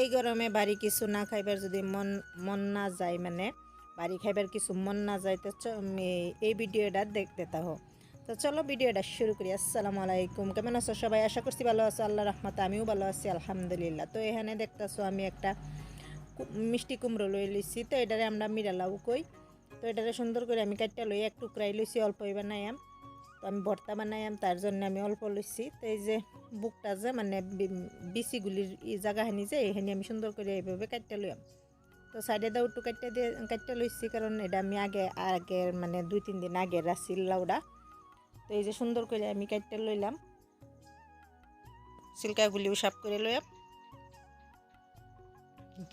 এই গরমে বাড়ি কিছু না খাইবার যদি মন মন না যায় মানে বাড়ি খাইবার কিছু মন না যায়, তো এই- ভিডিওটা দেখতে থাকো। তো চলো ভিডিওটা শুরু করি। আসসালামু আলাইকুম। কেমন আছো সবাই? আশা করছি ভালো আছো। আল্লাহ রহমতে আমিও ভালো আছি, আলহামদুলিল্লাহ। তো এখানে দেখতেছো আমি একটা মিষ্টি কুমড়ো লই লইছি। তো এটারে আমরা মিরালাও কই। তো এটারে সুন্দর করে আমি কাটটা লই এক টুকরাই লইছি, অল্পই বানাইয়াম তো আমি ভর্তা বানাইয়াম তার জন্য আমি অল্প লইছি। তো এই যে বুকটা যে মানে বিচিগুলির এই জায়গাখানি যে, এখানে আমি সুন্দর করে এইভাবে কাটটা লইয়াম। তো সাইডে দাও একটু কাটটা দিয়ে কাটটা লইছি, কারণ এটা আমি আগে আগের মানে দুই, তিন দিন আগে রাসিল লাউডা। তো এই যে সুন্দর করে আমি কাটটা লইলাম। সিল্কাগুলিও সাফ করে লইয়াম।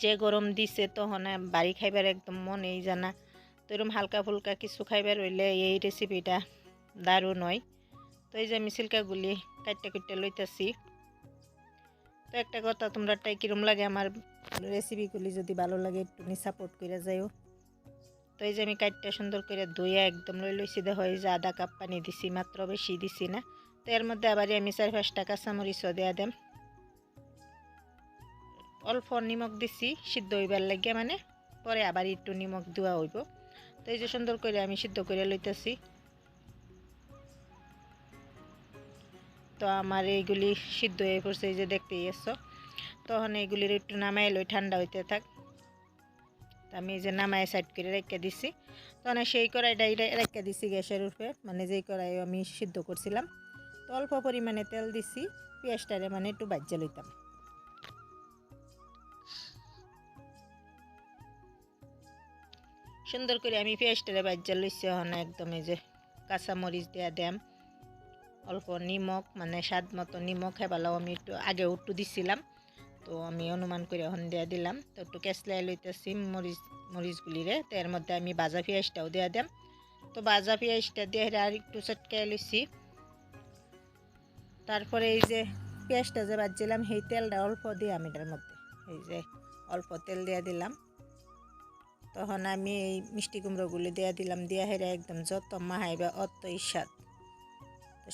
যে গরম দিছে তখন বাড়ি খাইবার একদম মনেই জানা তো এরকম হালকা ফুলকা কিছু খাইবার হইলে এই রেসিপিটা দারুণ হয় তো এই যে আমি সিল্কাগুলি কাটতে কাটতে লইতেছি। তো একটা কথা, তোমরা টাই কিরম লাগে আমার রেসিপিগুলি যদি ভালো লাগে একটু সাপোর্ট করে যাইও। তো এই যে আমি কাটটা সুন্দর করে ধুইয়া একদম লই লইছি, দেখো এই যে আধা কাপ পানি দিছি, মাত্র বেশি দিছি না। তো এর মধ্যে আবার আমি চার পাঁচটা কাঁচামরিচও দেওয়া দেম। অল্প নিমখ দিছি, সিদ্ধ হইবার লাগিয়া মানে পরে আবার একটু নিমখ দেওয়া হইব। তো এই যে সুন্দর করে আমি সিদ্ধ করে লইতেছি। তো আমার এইগুলি সিদ্ধ হয়ে পড়ছে, এই যে দেখতেই এসছো তখন এইগুলির একটু নামাই লই, ঠান্ডা হইতে থাক। আমি যে নামায় সাইড করে রেখে দিছি। তখন সেই কড়াইটাই রেখে দিছি গ্যাসের উপরে মানে যেই কড়াই আমি সিদ্ধ করছিলাম। তো অল্প পরিমাণে তেল দিছি, পেঁয়াজটারে মানে একটু বাজ্যা লইতাম। সুন্দর করে আমি পেঁয়াজটারে বাজ্যা লইছি, এখন একদম এই যে কাঁচামরিচ দেয়া দেম। অল্প নিমখ মানে স্বাদ মতো নিমখ হেবালাও আমি একটু আগে একটু দিছিলাম। তো আমি অনুমান করে এখন দেয়া দিলাম। তো একটু কেসলাই লইতেছি মরিচ মরিচগুলিরে তো এর মধ্যে আমি ভাজা পেঁয়াজটাও দেওয়া দেম। তো ভাজা পেঁয়াজটা দিয়ে আর একটু চটকাই লইছি। তারপরে এই যে পেঁয়াজটা যে বাজছিলাম, সেই তেলটা অল্প দিলাম এটার মধ্যে। এই যে অল্প তেল দিয়ে দিলাম। তখন আমি এই মিষ্টি কুমড়োগুলি দিয়ে দিলাম। দিয়ে হেরে একদম যত মাহাইবে অতই স্বাদ।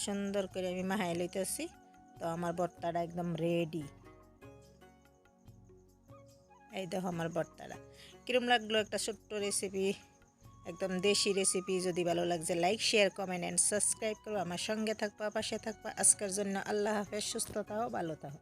সুন্দর করে আমি মাহাই লইতেছি। তো আমার বর্তাটা একদম রেডি এই দেখো আমার বর্তাটা। কিরম লাগল একটা ছোট্ট রেসিপি একদম দেশি রেসিপি যদি ভালো লাগছে like share comment and subscribe করো। আমার সঙ্গে থাকবা, পাশে থাকবা। আজকের জন্য আল্লাহ হাফেজ, সুস্থ থাও, ভালো থাকো